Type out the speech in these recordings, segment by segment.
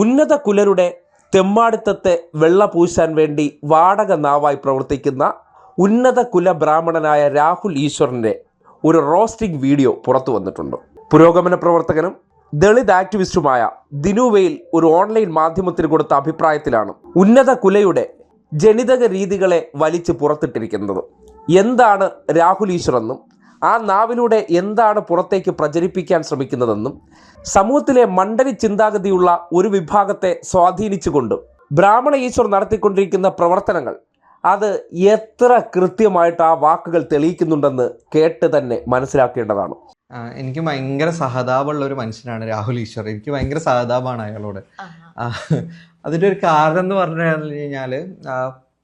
ഉന്നത കുലരുടെ തെമ്മാടിത്തത്തെ വെള്ള പൂശാൻ വേണ്ടി വാടക നാവായി പ്രവർത്തിക്കുന്ന ഉന്നത കുല ബ്രാഹ്മണനായ രാഹുൽ ഈശ്വറിന്റെ ഒരു റോസ്റ്റിംഗ് വീഡിയോ പുറത്തു വന്നിട്ടുണ്ട്. പുരോഗമന പ്രവർത്തകനും ദളിത് ആക്ടിവിസ്റ്റുമായ ദിനുവയിൽ ഒരു ഓൺലൈൻ മാധ്യമത്തിന് കൊടുത്ത അഭിപ്രായത്തിലാണ് ഉന്നത കുലയുടെ ജനിതക രീതികളെ വലിച്ചു പുറത്തിട്ടിരിക്കുന്നത്. എന്താണ് രാഹുൽ ഈശ്വർ എന്നും ആ നാവിലൂടെ എന്താണ് പുറത്തേക്ക് പ്രചരിപ്പിക്കാൻ ശ്രമിക്കുന്നതെന്നും സമൂഹത്തിലെ മണ്ഡലി ചിന്താഗതിയുള്ള ഒരു വിഭാഗത്തെ സ്വാധീനിച്ചുകൊണ്ട് ബ്രാഹ്മണ ഈശ്വർ നടത്തിക്കൊണ്ടിരിക്കുന്ന പ്രവർത്തനങ്ങൾ അത് എത്ര കൃത്യമായിട്ട് ആ വാക്കുകൾ തെളിയിക്കുന്നുണ്ടെന്ന് കേട്ട് തന്നെ മനസ്സിലാക്കേണ്ടതാണ്. എനിക്ക് ഭയങ്കര സഹതാപമുള്ള ഒരു മനുഷ്യനാണ് രാഹുൽ ഈശ്വർ. എനിക്ക് ഭയങ്കര സഹതാപമാണ് അയാളോട്. അതിന്റെ അതിന്റെ ഒരു കാരണം എന്ന് പറഞ്ഞു കഴിഞ്ഞാൽ ആ,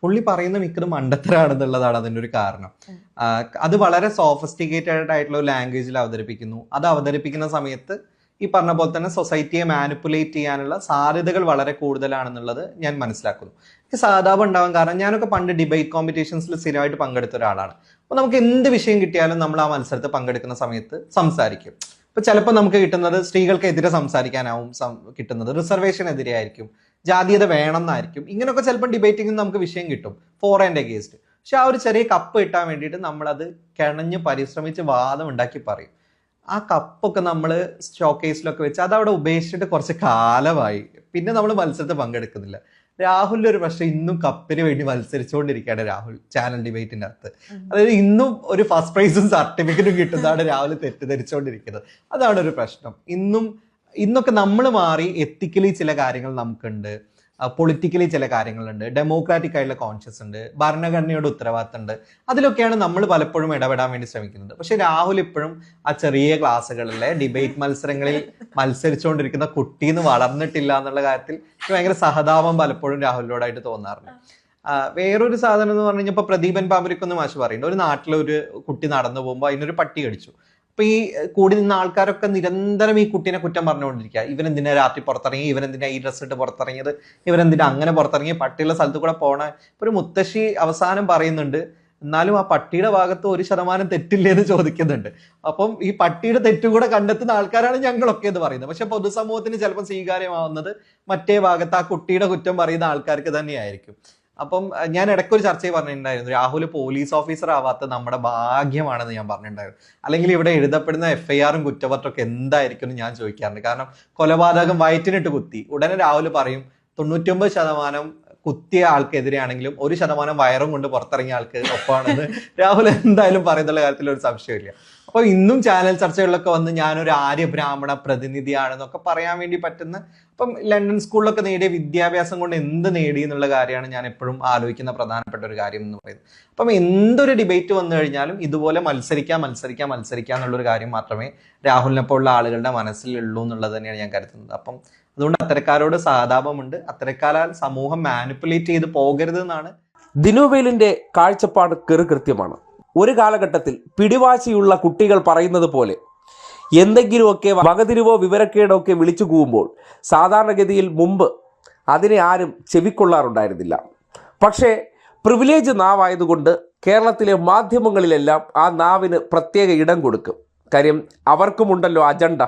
പുള്ളി പറയുന്ന മിക്കതും മണ്ടത്തരാണെന്നുള്ളതാണ് അതിന്റെ ഒരു കാരണം അത് വളരെ സോഫിസ്റ്റിക്കേറ്റഡ് ആയിട്ടുള്ള ഒരു ലാംഗ്വേജിൽ അവതരിപ്പിക്കുന്നു. അത് അവതരിപ്പിക്കുന്ന സമയത്ത് ഈ പറഞ്ഞ പോലെ തന്നെ സൊസൈറ്റിയെ മാനിപ്പുലേറ്റ് ചെയ്യാനുള്ള സാധ്യതകൾ വളരെ കൂടുതലാണെന്നുള്ളത് ഞാൻ മനസ്സിലാക്കുന്നു. എനിക്ക് സഹതാപം ഉണ്ടാവാൻ കാരണം ഞാനൊക്കെ പണ്ട് ഡിബേറ്റ് കോമ്പറ്റീഷൻസിൽ സ്ഥിരമായിട്ട് പങ്കെടുത്ത ഒരാളാണ്. അപ്പോൾ നമുക്ക് എന്ത് വിഷയം കിട്ടിയാലും നമ്മൾ ആ മത്സരത്തിൽ പങ്കെടുക്കുന്ന സമയത്ത് സംസാരിക്കും. ഇപ്പൊ ചിലപ്പോൾ നമുക്ക് കിട്ടുന്നത് സ്ത്രീകൾക്കെതിരെ സംസാരിക്കാനാവും കിട്ടുന്നത്. റിസർവേഷൻ എതിരെ ആയിരിക്കും. ജാതീയത വേണം എന്നായിരിക്കും ഇങ്ങനെയൊക്കെ ചിലപ്പോൾ ഡിബേറ്റിംഗ് നമുക്ക് വിഷയം കിട്ടും. ഫോർ ആൻഡ് അഗേൻസ്റ്റ് പക്ഷെ ആ ഒരു ചെറിയ കപ്പ് കിട്ടാൻ വേണ്ടിയിട്ട് നമ്മളത് കിണഞ്ഞ് പരിശ്രമിച്ച് വാദം ഉണ്ടാക്കി പറയും. ആ കപ്പൊക്കെ നമ്മൾ ഷോക്കേസിലൊക്കെ വെച്ച് അതവിടെ ഉപേക്ഷിച്ചിട്ട് കുറച്ച് കാലമായി. പിന്നെ നമ്മൾ മത്സരത്തിൽ പങ്കെടുക്കുന്നില്ല. രാഹുലിന്റെ ഒരു പ്രശ്നം ഇന്നും കപ്പിന് വേണ്ടി മത്സരിച്ചുകൊണ്ടിരിക്കുകയാണ് രാഹുൽ ചാനൽ ഡിബേറ്റിന്റെ അകത്ത്. അതായത് ഇന്നും ഒരു ഫസ്റ്റ് പ്രൈസും സർട്ടിഫിക്കറ്റും കിട്ടുന്നതാണ് രാഹുൽ തെറ്റിദ്ധരിച്ചുകൊണ്ടിരിക്കുന്നത്. അതാണ് ഒരു പ്രശ്നം. ഇന്നും ഇന്നൊക്കെ നമ്മൾ മാറി എത്തിക്കലി ചില കാര്യങ്ങൾ നമുക്കുണ്ട്. പൊളിറ്റിക്കലി ചില കാര്യങ്ങളുണ്ട്. ഡെമോക്രാറ്റിക് ആയിട്ടുള്ള കോൺഷ്യസ് ഉണ്ട്. ഭരണഘടനയുടെ ഉത്തരവാദിത്തം ഉണ്ട് അതിലൊക്കെയാണ് നമ്മൾ പലപ്പോഴും ഇടപെടാൻ വേണ്ടി ശ്രമിക്കുന്നത്. പക്ഷെ രാഹുൽ ഇപ്പോഴും ആ ചെറിയ ക്ലാസ്സുകളിലെ ഡിബേറ്റ് മത്സരങ്ങളിൽ മത്സരിച്ചുകൊണ്ടിരിക്കുന്ന കുട്ടി എന്ന് വളർന്നിട്ടില്ല എന്നുള്ള കാര്യത്തിൽ ഭയങ്കര സഹതാപം പലപ്പോഴും രാഹുലിനോടായിട്ട് തോന്നാറുണ്ട്. വേറൊരു സാധനം എന്ന് പറഞ്ഞു കഴിഞ്ഞാൽ ഇപ്പൊ പ്രദീപൻ പാമ്പരിക്കൊന്നും മാഷ് പറയുന്നുണ്ട്. ഒരു നാട്ടിലൊരു കുട്ടി നടന്നു പോകുമ്പോൾ അതിനൊരു പട്ടി കടിച്ചു. അപ്പൊ ഈ കൂടി നിന്ന ആൾക്കാരൊക്കെ നിരന്തരം ഈ കുട്ടീനെ കുറ്റം പറഞ്ഞുകൊണ്ടിരിക്കുക ഇവനെന്തിനാ രാത്രി പുറത്തിറങ്ങി ഇവനെന്തിനാ ഈ ഡ്രസ്സ് ഇട്ട് പുറത്തിറങ്ങിയത് ഇവനെന്തിനാ അങ്ങനെ പുറത്തിറങ്ങി പട്ടിയുള്ള സ്ഥലത്ത് കൂടെ പോണ. ഇപ്പൊ ഒരു മുത്തശ്ശി അവസാനം പറയുന്നുണ്ട് എന്നാലും ആ പട്ടിയുടെ ഭാഗത്ത് ഒരു ശതമാനം തെറ്റില്ലേ? എന്ന് ചോദിക്കുന്നുണ്ട്. അപ്പം ഈ പട്ടിയുടെ തെറ്റും കൂടെ കണ്ടെത്തുന്ന ആൾക്കാരാണ് ഞങ്ങളൊക്കെ എന്ന് പറയുന്നത്. പക്ഷെ പൊതുസമൂഹത്തിന് ചിലപ്പോൾ സ്വീകാര്യമാവുന്നത് മറ്റേ ഭാഗത്ത് ആ കുട്ടിയുടെ കുറ്റം പറയുന്ന ആൾക്കാർക്ക് തന്നെയായിരിക്കും. അപ്പം ഞാൻ ഇടയ്ക്കൊരു ചർച്ചയിൽ പറഞ്ഞിട്ടുണ്ടായിരുന്നു രാഹുൽ പോലീസ് ഓഫീസർ ആവാത്ത നമ്മുടെ ഭാഗ്യമാണെന്ന് ഞാൻ പറഞ്ഞിട്ടുണ്ടായിരുന്നു. അല്ലെങ്കിൽ ഇവിടെ എഴുതപ്പെടുന്ന എഫ്ഐആറും ഐ ആറും കുറ്റപത്രമൊക്കെ എന്തായിരിക്കും എന്ന് ഞാൻ ചോദിക്കാറുണ്ട്. കാരണം കൊലപാതകം വയറ്റിനിട്ട് കുത്തി. ഉടനെ രാഹുൽ പറയും തൊണ്ണൂറ്റൊമ്പത് ശതമാനം കുത്തിയ ആൾക്കെതിരെയാണെങ്കിലും ഒരു ശതമാനം വയറും കൊണ്ട് പുറത്തിറങ്ങിയ ആൾക്ക് ഒപ്പമാണെന്ന്. രാഹുൽ എന്തായാലും പറയുന്നുള്ള കാര്യത്തിൽ ഒരു സംശയമില്ല അപ്പൊ ഇന്നും ചാനൽ ചർച്ചകളിലൊക്കെ വന്ന് ഞാനൊരു ആര്യ ബ്രാഹ്മണ പ്രതിനിധിയാണെന്നൊക്കെ പറയാൻ വേണ്ടി പറ്റുന്ന അപ്പം ലണ്ടൻ സ്കൂളിലൊക്കെ നേടിയ വിദ്യാഭ്യാസം കൊണ്ട് എന്ത് നേടി എന്നുള്ള കാര്യമാണ് ഞാൻ എപ്പോഴും ആലോചിക്കുന്ന പ്രധാനപ്പെട്ട ഒരു കാര്യം എന്ന് പറയുന്നത്. അപ്പം എന്തൊരു ഡിബേറ്റ് വന്നു കഴിഞ്ഞാലും ഇതുപോലെ മത്സരിക്കാം മത്സരിക്കാം മത്സരിക്കാം എന്നുള്ളൊരു കാര്യം മാത്രമേ രാഹുലിനെ പോലുള്ള ആളുകളുടെ മനസ്സിലുള്ളൂ എന്നുള്ളത് തന്നെയാണ് ഞാൻ കരുതുന്നത്. അപ്പം അതുകൊണ്ട് അത്തരക്കാരോട് സഹതാപമുണ്ട്. അത്തരക്കാരാൽ സമൂഹം മാനിപ്പുലേറ്റ് ചെയ്ത് പോകരുത് എന്നാണ് ദിനുവേലിന്റെ കാഴ്ചപ്പാട് കൃത്യമാണ് ഒരു കാലഘട്ടത്തിൽ പിടിവാശിയുള്ള കുട്ടികൾ പറയുന്നത് പോലെ എന്തെങ്കിലുമൊക്കെ വകതിരിവോ വിവരക്കേടോ ഒക്കെ വിളിച്ചു കൂവുമ്പോൾ സാധാരണഗതിയിൽ മുമ്പ് അതിനെ ആരും ചെവിക്കൊള്ളാറുണ്ടായിരുന്നില്ല. പക്ഷേ പ്രിവിലേജ് നാവായതുകൊണ്ട് കേരളത്തിലെ മാധ്യമങ്ങളിലെല്ലാം ആ നാവിന് പ്രത്യേക ഇടം കൊടുക്കും. കാര്യം അവർക്കുമുണ്ടല്ലോ അജണ്ട.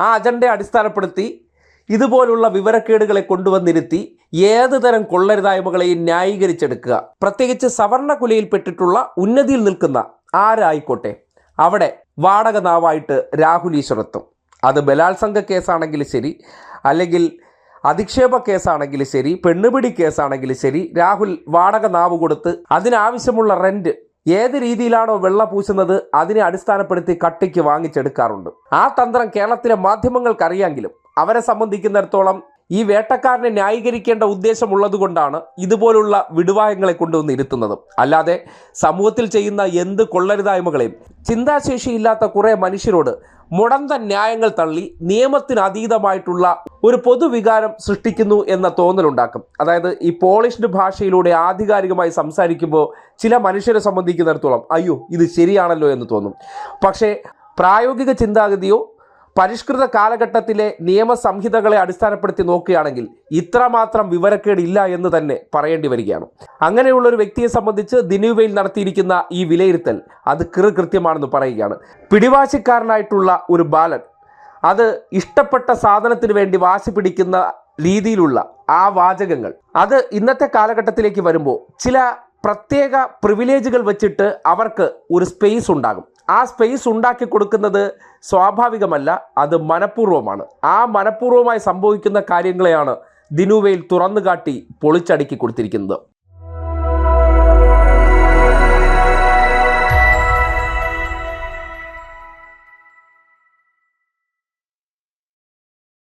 ആ അജണ്ടയെ അടിസ്ഥാനപ്പെടുത്തി ഇതുപോലുള്ള വിവരക്കേടുകളെ കൊണ്ടുവന്നിരുത്തി ഏത് തരം കൊള്ളരുതായ്മകളെയും ന്യായീകരിച്ചെടുക്കുക? പ്രത്യേകിച്ച് സവർണകുലയിൽപ്പെട്ടിട്ടുള്ള ഉന്നതിയിൽ നിൽക്കുന്ന ആരായിക്കോട്ടെ? അവിടെ വാടക നാവായിട്ട് രാഹുൽ ഈശ്വർ എത്തും അത് ബലാത്സംഗ കേസാണെങ്കിലും ശരി അല്ലെങ്കിൽ അധിക്ഷേപ കേസാണെങ്കിലും ശരി പെണ്ണുപിടി കേസാണെങ്കിലും ശരി രാഹുൽ വാടക നാവ് കൊടുത്ത് അതിനാവശ്യമുള്ള റെന്റ് ഏത് രീതിയിലാണോ വെള്ള പൂശുന്നത് അതിനെ അടിസ്ഥാനപ്പെടുത്തി കട്ടിക്ക് വാങ്ങിച്ചെടുക്കാറുണ്ട്. ആ തന്ത്രം കേരളത്തിലെ മാധ്യമങ്ങൾക്കറിയാമെങ്കിലും അവരെ സംബന്ധിക്കുന്നിടത്തോളം ഈ വേട്ടക്കാരനെ ന്യായീകരിക്കേണ്ട ഉദ്ദേശമുള്ളതുകൊണ്ടാണ് ഇതുപോലുള്ള വിടുവായങ്ങളെ കൊണ്ടുവന്ന് ഇരുത്തുന്നത്. അല്ലാതെ സമൂഹത്തിൽ ചെയ്യുന്ന എന്ത് കൊള്ളരുതായ്മകളെയും ചിന്താശേഷിയില്ലാത്ത കുറെ മനുഷ്യരോട് മുടന്ത ന്യായങ്ങൾ തള്ളി നിയമത്തിന് അതീതമായിട്ടുള്ള ഒരു പൊതുവികാരം സൃഷ്ടിക്കുന്നു എന്ന തോന്നലുണ്ടാക്കും. അതായത് ഈ പോളിഷ്ഡ് ഭാഷയിലൂടെ ആധികാരികമായി സംസാരിക്കുമ്പോൾ ചില മനുഷ്യരെ സംബന്ധിക്കുന്നിടത്തോളം അയ്യോ ഇത് ശരിയാണല്ലോ എന്ന് തോന്നും. പക്ഷേ പ്രായോഗിക ചിന്താഗതിയോ പരിഷ്കൃത കാലഘട്ടത്തിലെ നിയമസംഹിതകളെ അടിസ്ഥാനപ്പെടുത്തി നോക്കുകയാണെങ്കിൽ ഇത്രമാത്രം വിവരക്കേടില്ല എന്ന് തന്നെ പറയേണ്ടി വരികയാണ്. അങ്ങനെയുള്ള ഒരു വ്യക്തിയെ സംബന്ധിച്ച് ദിനുവയിൽ നടത്തിയിരിക്കുന്ന ഈ വിലയിരുത്തൽ അത് കൃ കൃത്യമാണെന്ന് പറയുകയാണ്. പിടിവാശിക്കാരനായിട്ടുള്ള ഒരു ബാലൻ അത് ഇഷ്ടപ്പെട്ട സാധനത്തിന് വേണ്ടി വാശി പിടിക്കുന്ന രീതിയിലുള്ള ആ വാചകങ്ങൾ അത് ഇന്നത്തെ കാലഘട്ടത്തിലേക്ക് വരുമ്പോൾ ചില പ്രത്യേക പ്രിവിലേജുകൾ വെച്ചിട്ട് അവർക്ക് ഒരു സ്പേസ് ഉണ്ടാകും. ആ സ്പേസ് ഉണ്ടാക്കി കൊടുക്കുന്നത് സ്വാഭാവികമല്ല അത് മനഃപൂർവമാണ്. ആ മനഃപൂർവമായി സംഭവിക്കുന്ന കാര്യങ്ങളെയാണ് ദിനുവയിൽ തുറന്നു കാട്ടി പൊളിച്ചടുക്കി കൊടുത്തിരിക്കുന്നത്.